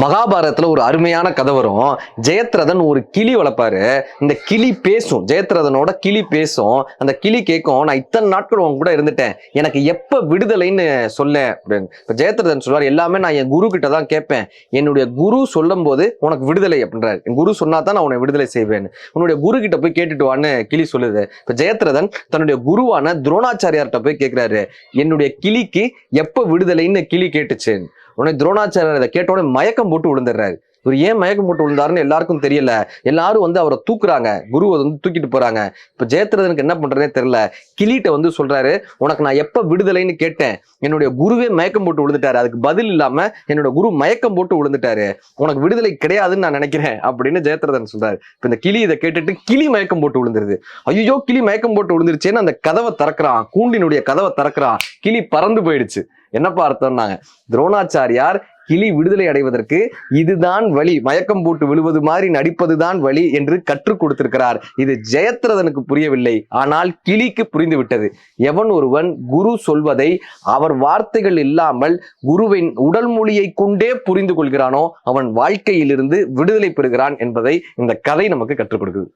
மகாபாரதத்தில் ஒரு அருமையான கதை வரும். ஜெயத்ரதன் ஒரு கிளி வளர்ப்பாரு. இந்த கிளி பேசும். ஜெயத்ரதனோட கிளி பேசும். அந்த கிளி கேட்கும் நான் இத்தனை நாட்கள் உன் கூட இருந்துட்டேன். எனக்கு எப்ப விடுதலைன்னு சொல்ல அப்படின்னு. இப்போ ஜெயத்ரதன் சொல்வார் எல்லாமே நான் என் குரு கிட்ட தான் கேட்பேன். என்னுடைய குரு சொல்லும் போது உனக்கு விடுதலை அப்படின்றாரு. என் குரு சொன்னா தான் நான் உன்னை விடுதலை செய்வேன் உன்னுடைய குரு கிட்ட போய் கேட்டுட்டு வான்னு கிளி சொல்லுது. இப்ப ஜெயத்ரதன் தன்னுடைய குருவான துரோணாச்சாரியார்கிட்ட போய் கேட்கிறாரு என்னுடைய கிளிக்கு எப்ப விடுதலைன்னு கிளி கேட்டுச்சு உடனே துரோணாச்சாரியர் இதை கேட்ட உடனே மயக்கம் போட்டு விழுந்துடுறாரு. இவர் ஏன் மயக்கம் போட்டு விழுந்தாருன்னு எல்லாருக்கும் தெரியல. எல்லாரும் வந்து அவரை தூக்குறாங்க. குருவை வந்து தூக்கிட்டு போறாங்க. இப்ப ஜெயத்ரதனுக்கு என்ன பண்றதே தெரியல. கிளிட்ட வந்து சொல்றாரு உனக்கு நான் எப்ப விடுதலைன்னு கேட்டேன். என்னுடைய குருவே மயக்கம் போட்டு விழுந்துட்டாரு. அதுக்கு பதில் இல்லாம என்னோட குரு மயக்கம் போட்டு விழுந்துட்டாரு. உனக்கு விடுதலை கிடையாதுன்னு நான் நினைக்கிறேன். அப்படின்னு ஜெயத்ரதன் சொல்றாரு. இப்ப இந்த கிளி இதை கேட்டுட்டு கிளி மயக்கம் போட்டு விழுந்துருது. ஐயோ கிளி மயக்கம் போட்டு விழுந்துருச்சேன்னு அந்த கதவை திறக்கிறான். கூண்டினுடைய கதவை திறக்கிறான். கிளி பறந்து போயிடுச்சு. என்னப்பா அர்த்தம்னாங்க? துரோணாச்சாரியார் கிளி விடுதலை அடைவதற்கு இதுதான் வழி. மயக்கம் போட்டு விழுவது மாதிரி நடிப்பதுதான் வழி என்று கற்றுக் கொடுத்திருக்கிறார். இது ஜெயத்ரதனுக்கு புரியவில்லை. ஆனால் கிளிக்கு புரிந்துவிட்டது. எவன் ஒருவன் குரு சொல்வதை அவர் வார்த்தைகள் இல்லாமல் குருவின் உடல் மொழியை கொண்டே புரிந்து கொள்கிறானோ அவன் வாழ்க்கையிலிருந்து விடுதலை பெறுகிறான் என்பதை இந்த கதை நமக்கு கற்றுக் கொடுக்குது.